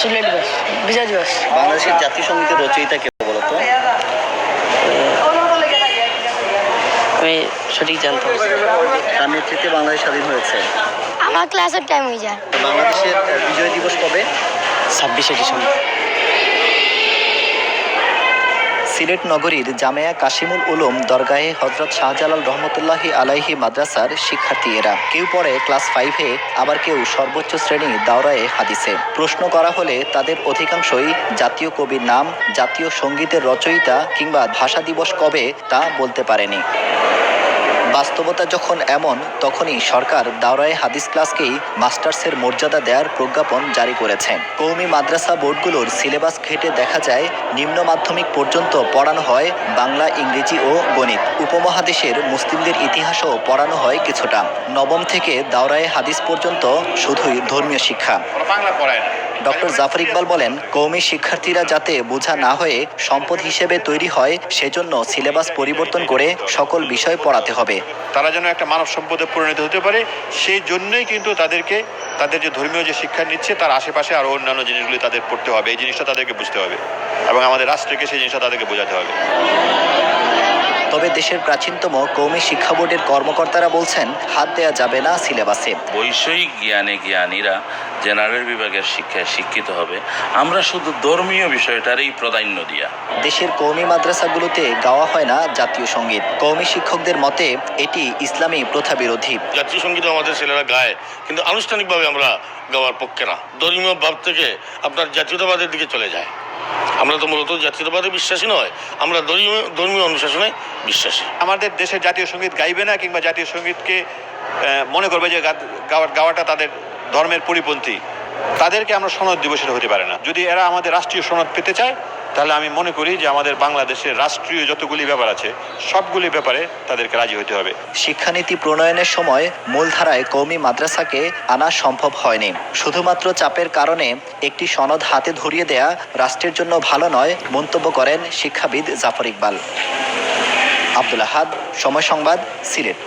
সিলেট দিবস বিজয় দিবস। বাংলাদেশের জাতীয় সঙ্গীতের রচয়িতা কে বলতো? আমি সঠিক জানতাম। তার নেতৃত্বে বাংলাদেশ স্বাধীন হয়েছে। আমার ক্লাসের টাইম হয়ে যায়। বাংলাদেশের বিজয় দিবস কবে? ছাব্বিশে ডিসেম্বর। সিলেট নগরীর জামেয়া কাশিমুল উলুম দরগাহে হজরত শাহজালাল রহমতুল্লাহি আলাইহি মাদ্রাসার শিক্ষার্থী এরা। কেউ পড়ে ক্লাস ফাইভে আবার কেউ সর্বোচ্চ শ্রেণি দাওরায়ে হাদিসে। প্রশ্ন করা হলে তাদের অধিকাংশই জাতীয় কবির নাম, জাতীয় সঙ্গীতের রচয়িতা কিংবা ভাষা দিবস কবে তা বলতে পারেনি। বাস্তবতা যখন এমন, তখনই সরকার দাওরায়ে হাদিস ক্লাসকেই মাস্টার্সের মর্যাদা দেওয়ার প্রজ্ঞাপন জারি করেছে কৌমি মাদ্রাসা বোর্ডগুলোর সিলেবাস ঘেটে দেখা যায়, নিম্ন মাধ্যমিক পর্যন্ত পড়ানো হয় বাংলা, ইংরেজি ও গণিত। উপমহাদেশের মুসলিমদের ইতিহাসও পড়ানো হয় কিছুটা। নবম থেকে দাওরায়ে হাদিস পর্যন্ত শুধুই ধর্মীয় শিক্ষা। বাংলা পড়ায় না। ডক্টর জাফর ইকবাল বলেন কৌমি শিক্ষার্থীরা যাতে বোঝা না হয়ে সম্পদ হিসেবে তৈরি হয় সেজন্য সিলেবাস পরিবর্তন করে সকল বিষয় পড়াতে হবে। তারা যেন একটা মানব সম্পদে পরিণত হতে পারে সেই জন্যই কিন্তু তাদেরকে তাদের যে ধর্মীয় যে শিক্ষা নিচ্ছে তার আশেপাশে আরও অন্যান্য জিনিসগুলি তাদের পড়তে হবে। এই জিনিসটা তাদেরকে বুঝতে হবে এবং আমাদের রাষ্ট্রকে সেই জিনিসটা তাদেরকে বোঝাতে হবে। তবে দেশের প্রাচীনতম কৌমি শিক্ষা বোর্ডের কর্মকর্তারা বলছেন হাত দেওয়া যাবে না সিলেবাসে। বৈষয়িক জ্ঞানে জ্ঞানীরা জেনারেল বিভাগের শিক্ষায় শিক্ষিত হবে। আমরা শুধু ধর্মীয় বিষয়টারই প্রাধান্য দিয়া। দেশের কৌমি মাদ্রাসাগুলোতে গাওয়া হয় না জাতীয় সংগীত। কৌমি শিক্ষকদের মতে এটি ইসলামী প্রথা বিরোধী। জাতীয় সংগীত আমাদের ছেলেরা গায় কিন্তু আনুষ্ঠানিকভাবে আমরা গাওয়ার পক্ষে না। ধর্মীয় ভাব থেকে আপনার জাতীয়তাবাদের দিকে চলে যায়। আমরা তো মূলত জাতীয়তাবাদে বিশ্বাসী নয় আমরা ধর্মীয় ধর্মীয় অনুশাসনে বিশ্বাসী। আমাদের দেশের জাতীয় সংগীত গাইবে না কিংবা জাতীয় সঙ্গীতকে মনে করবে যে গাওয়াটা তাদের ধর্মের পরিপন্থী, তাদেরকে আমরা সনদ দিব সেটা হতে পারে না। যদি এরা আমাদের রাষ্ট্রীয় সনদ পেতে চায়, তাহলে আমি মনে করি যে আমাদের বাংলাদেশের রাষ্ট্রীয় যতগুলি ব্যাপার আছে, সবগুলি ব্যাপারে তাদেরকে রাজি হতে হবে। শিক্ষানীতি প্রণয়নের সময় মূলধারায় কৌমি মাদ্রাসাকে আনা সম্ভব হয়নি। শুধুমাত্র চাপের কারণে একটি সনদ হাতে ধরিয়ে দেয়া রাষ্ট্রের জন্য ভালো নয়, মন্তব্য করেন শিক্ষাবিদ জাফর ইকবাল। আব্দুল আহাদ, সময় সংবাদ, সিলেট।